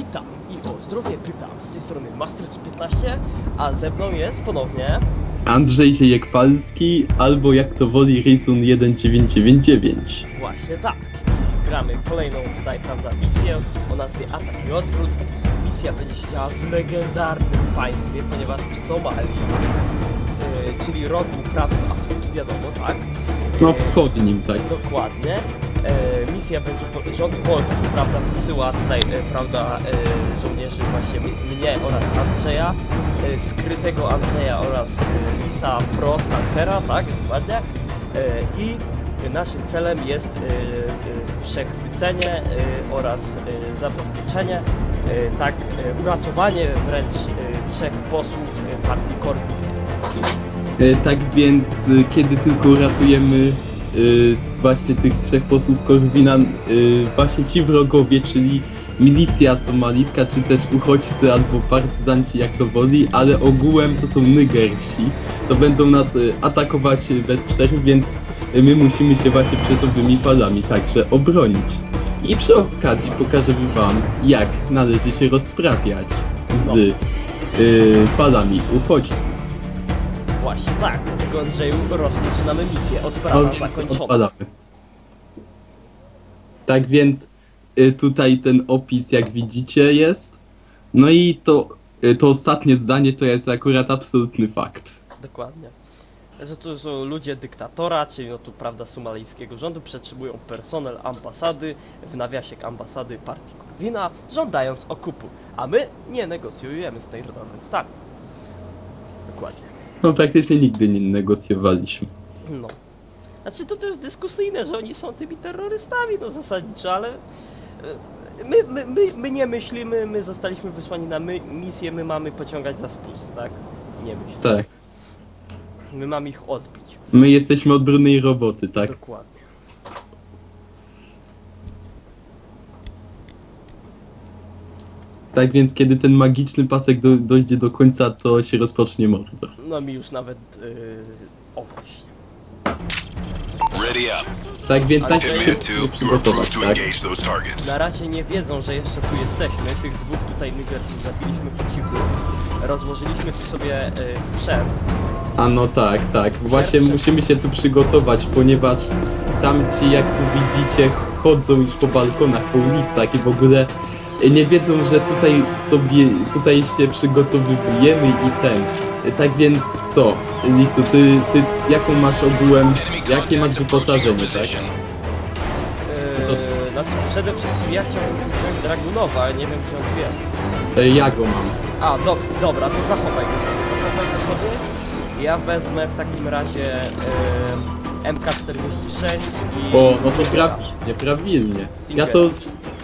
Witam i o zdrowie pytam. Z tej strony Master15, a ze mną jest ponownie. Andrzej Ziejek-Palski albo jak to woli Rysun 1999. Właśnie tak. Gramy kolejną tutaj, prawda, misję o nazwie Atak i Odwrót. Misja będzie się działa w legendarnym państwie, ponieważ w Somalii, yy, czyli rogu praw Afryki, wiadomo, tak? No Yy, wschodnim, tak. Dokładnie. E, misja będzie, rząd polski, prawda, wysyła tutaj, e, prawda, e, żołnierzy właśnie mnie oraz Andrzeja, skrytego Andrzeja oraz Lisa Pro Stankera, tak, dokładnie. I naszym celem jest przechwycenie oraz zabezpieczenie, tak, uratowanie wręcz trzech posłów partii Korwin. Tak więc kiedy tylko uratujemy e, właśnie tych trzech posłów Korwina, e, właśnie ci wrogowie, czyli milicja somalijska, czy też uchodźcy albo partyzanci, jak to woli, ale ogółem to są Nygersi, to będą nas e, atakować bez przerwy, więc my musimy się właśnie przed owymi falami także obronić. I przy okazji pokażemy wam, jak należy się rozprawiać z e, falami uchodźców. Właśnie tak, tylko Andrzeju rozpoczynamy misję, No odprawa więc zakończona. odpalamy. Tak więc y, tutaj ten opis jak widzicie jest. No i to, y, to ostatnie zdanie to jest akurat absolutny fakt. Dokładnie. Że tu są ludzie dyktatora, czyli no tu prawda somalijskiego rządu, przetrzymują personel ambasady, w nawiasie ambasady partii Korwina, żądając okupu, a my nie negocjujemy z tej stanu. Dokładnie. No praktycznie nigdy nie negocjowaliśmy. No. Znaczy to też dyskusyjne, że oni są tymi terrorystami, no zasadniczo, ale e, my, my, my, my nie myślimy, my zostaliśmy wysłani na my, misję, my mamy pociągać za spust, tak? Nie myśl. Tak. My mamy ich odbić. My jesteśmy od brudnej roboty, tak? Dokładnie. Tak więc kiedy ten magiczny pasek do, dojdzie do końca, to się rozpocznie mordor. No mi już nawet yy, o właśnie. Ready up. Tak więc tak się Hitman 2, musimy you are przygotować, to tak? engage those targets. Na razie nie wiedzą, że jeszcze tu jesteśmy. Tych dwóch tutaj Nigersów zabiliśmy po cichu. Rozłożyliśmy tu sobie y, sprzęt. A no tak, tak. Właśnie Pierwsze. musimy się tu przygotować, ponieważ tamci, jak tu widzicie, chodzą już po balkonach, po ulicach i w ogóle nie wiedzą, że tutaj sobie, tutaj się przygotowujemy i ten. Tak więc co, Lisu, ty, ty jaką masz ogółem, jakie masz wyposażenie, tak? Yy, znaczy przede wszystkim ja chciałbym wziąć Dragunowa, ale nie wiem gdzie on jest. E, Ja go mam. A, do, dobra, to zachowaj go sobie. Zachowaj go sobie. Ja wezmę w takim razie yy, MK46 i... O, no to prawilnie, prawilnie. Ja to,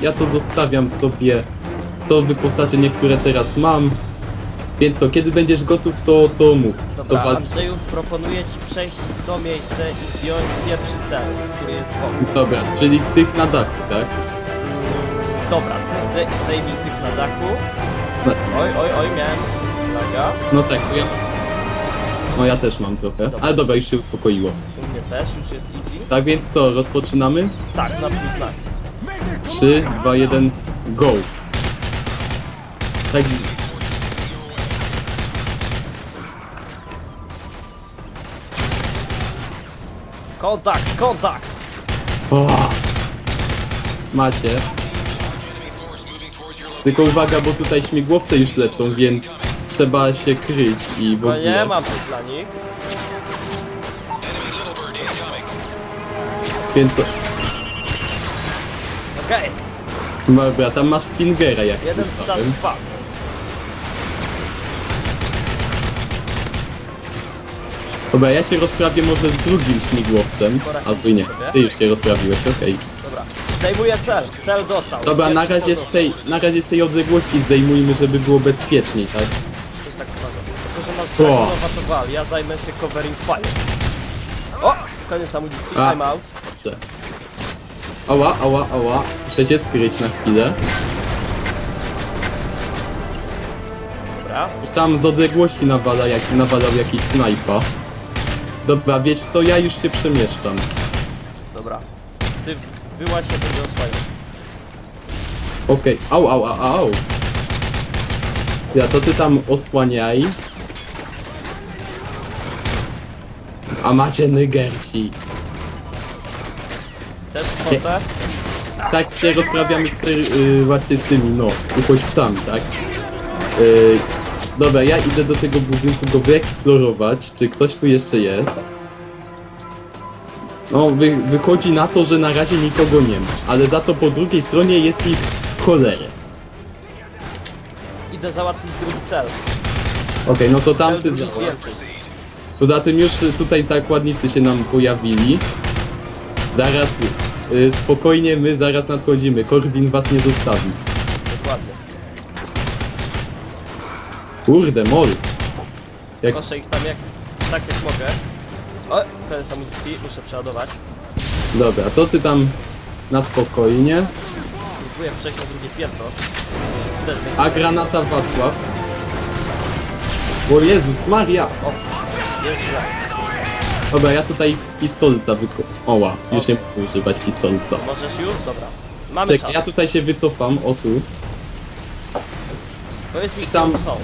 ja to zostawiam sobie, to wyposażenie, które teraz mam. Więc co, kiedy będziesz gotów, to, to mów. To Dobra, wal... Andrzeju, proponuję ci przejść w to miejsce i zdjąć pierwszy cel, który jest wokół. Dobra, czyli tych na dachu, tak? Mm, Dobra, ty zdej- zdejmij tych na dachu. No. Oj, oj, oj, miałem. Uwaga, No tak, to ja... No ja też mam trochę, Dobra. ale dobra, już się uspokoiło. u mnie też, już jest easy. Tak więc co, rozpoczynamy? Tak, na znak. 3, 2, 1, go! Tak, Kontakt, kontakt! o! Macie. Tylko uwaga, bo tutaj śmigłowce już lecą, więc trzeba się kryć i w No nie mam coś dla nich. Więc? Okej, Dobra, tam masz Stingera jak jeden słyszałem. wpadł. Dobra, ja się rozprawię może z drugim śmigłowcem. Albo i nie. Ty już się rozprawiłeś, okej. Dobra, zdejmuję cel, cel dostał. Dobra, na Pierwszy razie z tej, na razie z tej odległości zdejmujmy, żeby było bezpieczniej, tak? dostał. Też tak uważam. Tylko, że masz O. Dragunowa to wal, ja zajmę się covering fire. O! Koniec amunicji, A. time out. Dobrze. Ała, ała, ała. Muszę się skryć na chwilę. Dobra, tam z odległości nawala, jak nawalał jakiś snajpa. Dobra, wiesz co, ja już się przemieszczam. dobra. Ty wyłaź się, będzie osłaniał. Okej, au, au, au, au. Ja, to ty tam osłaniaj. A macie nygersi. Tak się rozprawiamy z ty, y, właśnie z tymi, no, uchodźcami, tak? Y, dobra, ja idę do tego budynku go wyeksplorować, czy ktoś tu jeszcze jest. No, wy, wychodzi na to, że na razie nikogo nie ma, ale za to po drugiej stronie jest ich cholerę. Idę załatwić drugi cel. Okej, no to Cel tamty drugi jest załatw. więcej. Poza tym już tutaj zakładnicy się nam pojawili. Zaraz, y, spokojnie, my zaraz nadchodzimy. Korwin was nie zostawi. Dokładnie. Kurde, mol. Jak, Koszę ich tam jak, tak jak mogę. O, to jest amunicji, muszę przeładować. dobra, to ty tam na spokojnie. Próbuję przejść na drugie piętro. Też będzie- A granata Wacław. O Jezus Maria! O, jest źle. Dobra, ja tutaj z pistolca wyko... Oła, już nie mogę używać pistolca. Możesz już? Dobra. Mamy Czekaj, ja czas. tutaj się wycofam, o tu. Powiedz mi, tam- tam są.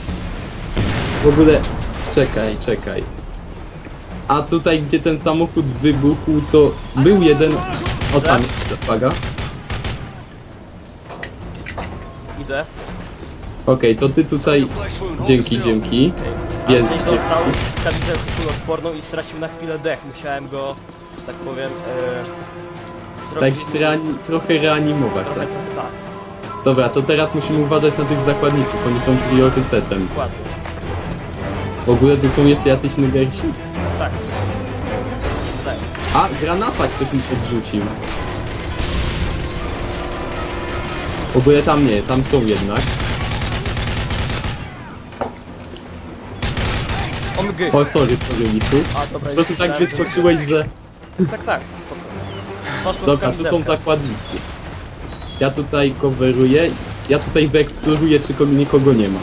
W ogóle... Czekaj, czekaj. A tutaj, gdzie ten samochód wybuchł, to był jeden... O tam, jest, uwaga. Idę. Okej, to ty tutaj... Dzięki, dzięki. Okej. Andrzej gdzie- dostał kamizelkę kuloodporną i stracił na chwilę dech. Musiałem go, że tak powiem, e, Tak zrobić... reani- trochę reanimować, trochę, tak? tak, Dobra, to teraz musimy uważać na tych zakładników, oni są priorytetem. dokładnie. W ogóle tu są jeszcze jacyś nygersi? Tak. Tak. A, granata ktoś mi podrzucił. W ogóle tam nie, tam są jednak. Omgy. O, sorry, sorry. A, dobra, Po prostu tak wyskoczyłeś, że... Tak, tak, spoko. Poszło w Dobra, to są kamizelkę. zakładnicy. Ja tutaj coveruję, ja tutaj wyeksploruję, czy ko- nikogo nie ma.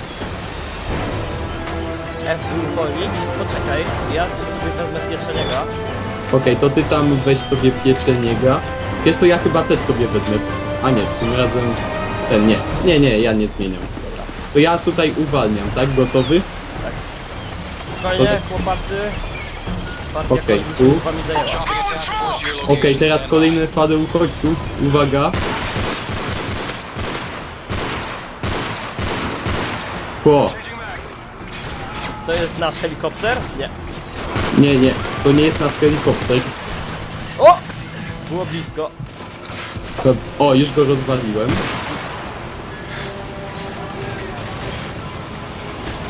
F uwolnić. Poczekaj, ja tu sobie wezmę pieczeniego. Okej, to ty tam weź sobie pieczeniega. Wiesz co, ja chyba też sobie wezmę. A nie, tym razem... Ten, nie. Nie, nie, ja nie zmieniam. To ja tutaj uwalniam, tak? Gotowy? Spokojnie, chłopacy. Okej, tu. zajęła. Okej, teraz kolejne fale uchodźców. Uwaga. Po. To jest nasz helikopter? Nie. Nie, nie, to nie jest nasz helikopter. O! Było blisko. To, o, już go rozwaliłem.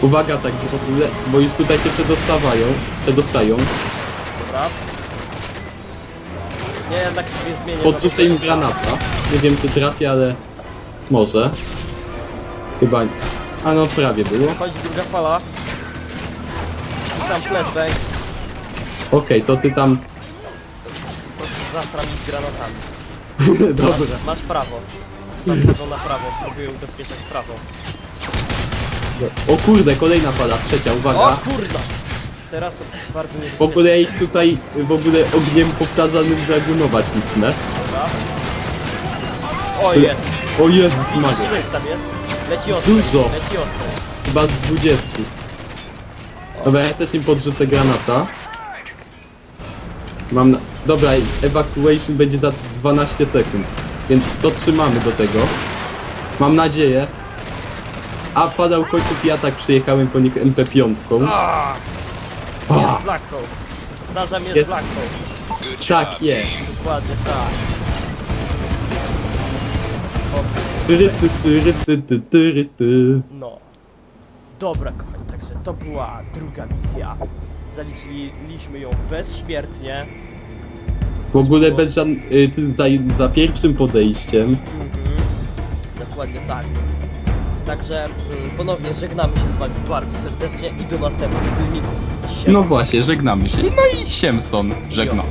Uwaga, tak ogóle, bo już tutaj się przedostawają, przedostają. Dobra. Nie, jednak sobie zmienię. Podrzucę im granata. Nie wiem czy trafię, ale może. Chyba nie. A no prawie było. Chodzi druga fala. I tam flashbang. Okej, to ty tam... Po prostu Zastram ich granatami. Dobra. Masz, masz prawo. Tam chodzą na prawo. Próbuję ubezpieczać prawo. O kurde, kolejna fala, trzecia, O uwaga. Teraz to bardzo nie W ogóle ja ich tutaj w ogóle ogniem powtarzanym dragunować cisnę. O jest! O Jezus Maria. Tam jest. Leci ostro. Dużo. Leci ostro. Chyba z 20. Dobra, ja też im podrzucę granata. Mam na... Dobra, evacuation będzie za 12 sekund. Więc dotrzymamy do tego. Mam nadzieję. A padał końców ja tak przyjechałem po nich MP5. Ah, A, jest Black Hole. Zdarzam jest, Jest. Black Hole. Tak jest. Dokładnie tak. O, Tyry, ty, tyry, ty, ty, tyry, ty. no. Dobra kochani, także to była druga misja. Zaliczyliśmy ją bezśmiertnie. W ogóle bez żadnych... Za, za pierwszym podejściem. Mhm. Dokładnie tak. Także mm, ponownie żegnamy się z wami bardzo serdecznie i do następnych filmików. No właśnie, żegnamy się. No i Siemson żegna.